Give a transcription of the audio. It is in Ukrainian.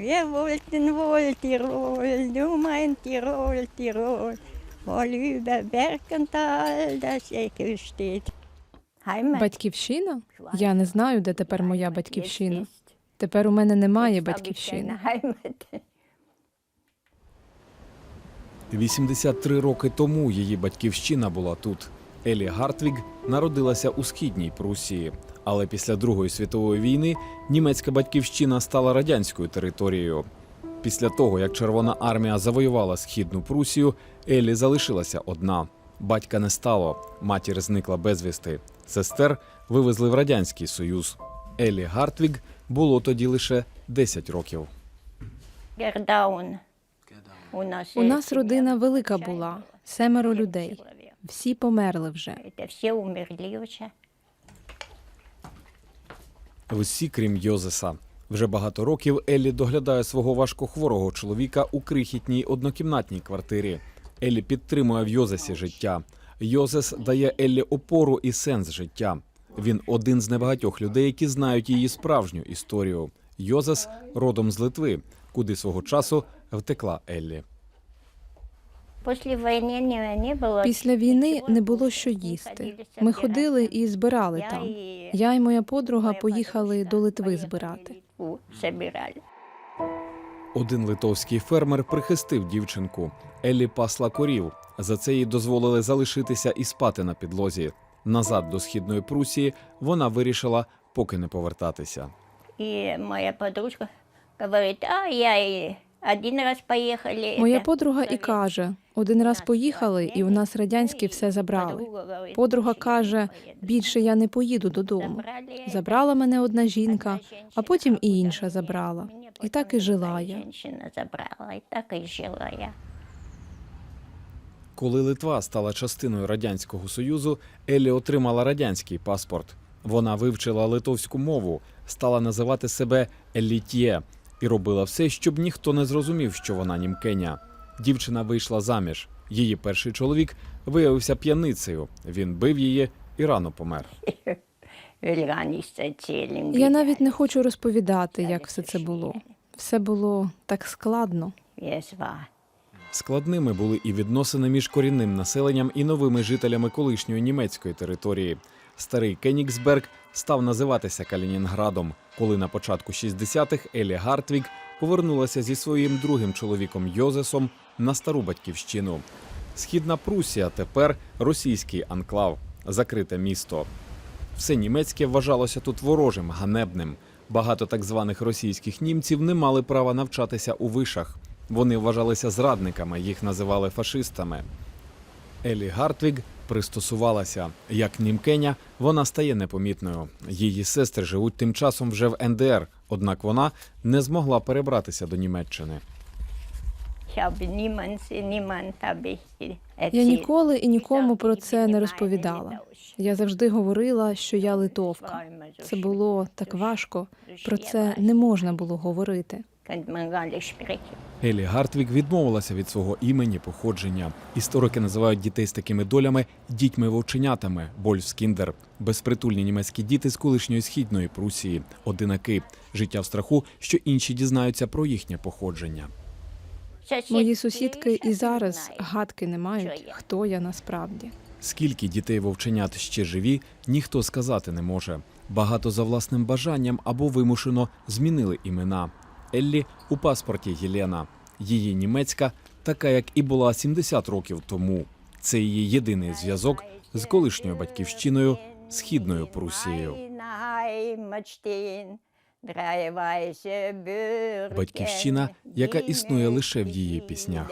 Wir wollten wohl Tirol, du mein Tirol, Tirol, wohl über Berg und Tal das Echo steht. Батьківщина? Я не знаю, де тепер моя батьківщина. Тепер у мене немає батьківщини. 83 роки тому її батьківщина була тут. Елі Гартвіг народилася у східній Прусії, але після Другої світової війни німецька батьківщина стала радянською територією. Після того, як Червона армія завоювала східну Прусію, Елі залишилася одна. Батька не стало, матір зникла безвісти. Сестер вивезли в радянський союз. Елі Гартвіг було тоді лише 10 років. У нас, У нас сім'я родина велика була. семеро людей. Всі померли вже. Це всі умерли вже. Усі, крім Йозеса. Вже багато років Еллі доглядає свого важкохворого чоловіка у крихітній однокімнатній квартирі. Еллі підтримує в Йозесі життя. Йозес дає Еллі опору і сенс життя. Він один з небагатьох людей, які знають її справжню історію. Йозес родом з Литви, куди свого часу втекла Еллі. Після війни не, було. Після війни не було що їсти. Ми ходили і збирали там. Я і моя подруга поїхали до Литви збирати. Один литовський фермер прихистив дівчинку. Еллі пасла корів. За це їй дозволили залишитися і спати на підлозі. Назад до східної Прусії вона вирішила поки не повертатися. И моя подружка говорит, а я и один раз поехали. Моя подруга і каже: один раз поїхали, і у нас радянські все забрали. Подруга каже: більше я не поїду додому. Забрала мене одна жінка, а потім і інша забрала. І так і жила я. Забрала, і так і жила я. Коли Литва стала частиною радянського союзу, Еллі отримала радянський паспорт. Вона вивчила литовську мову, стала називати себе Елітє і робила все, щоб ніхто не зрозумів, що вона німкеня. Дівчина вийшла заміж. Її перший чоловік виявився п'яницею. Він бив її і рано помер. Я навіть не хочу розповідати, як все це було. Все було так складно. Складними були і відносини між корінним населенням і новими жителями колишньої німецької території. Старий Кенігсберг став називатися Калінінградом, коли на початку 60-х Елі Гартвіг повернулася зі своїм другим чоловіком Йозесом на стару батьківщину. Східна Прусія тепер російський анклав, закрите місто. Все німецьке вважалося тут ворожим, ганебним. Багато так званих російських німців не мали права навчатися у вишах. Вони вважалися зрадниками, їх називали фашистами. Елі Гартвіг пристосувалася. Як німкеня, вона стає непомітною. Її сестри живуть тим часом вже в НДР, однак вона не змогла перебратися до Німеччини. Я ніколи і нікому про це не розповідала. Я завжди говорила, що я литовка. Це було так важко. Про це не можна було говорити. Елі Гартвіг відмовилася від свого імені походження. Історики називають дітей з такими долями дітьми-вовченятами, Больфскіндер, безпритульні німецькі діти з колишньої східної Прусії, одинаки, життя в страху, що інші дізнаються про їхнє походження. Мої сусідки і зараз гадки не мають, хто я насправді. Скільки дітей вовченят ще живі, ніхто сказати не може. Багато за власним бажанням або вимушено змінили імена. Еллі у паспорті Єлена. Її німецька, така як і була 70 років тому. Це її єдиний зв'язок з колишньою батьківщиною східною Прусією. Батьківщина, яка існує лише в її піснях.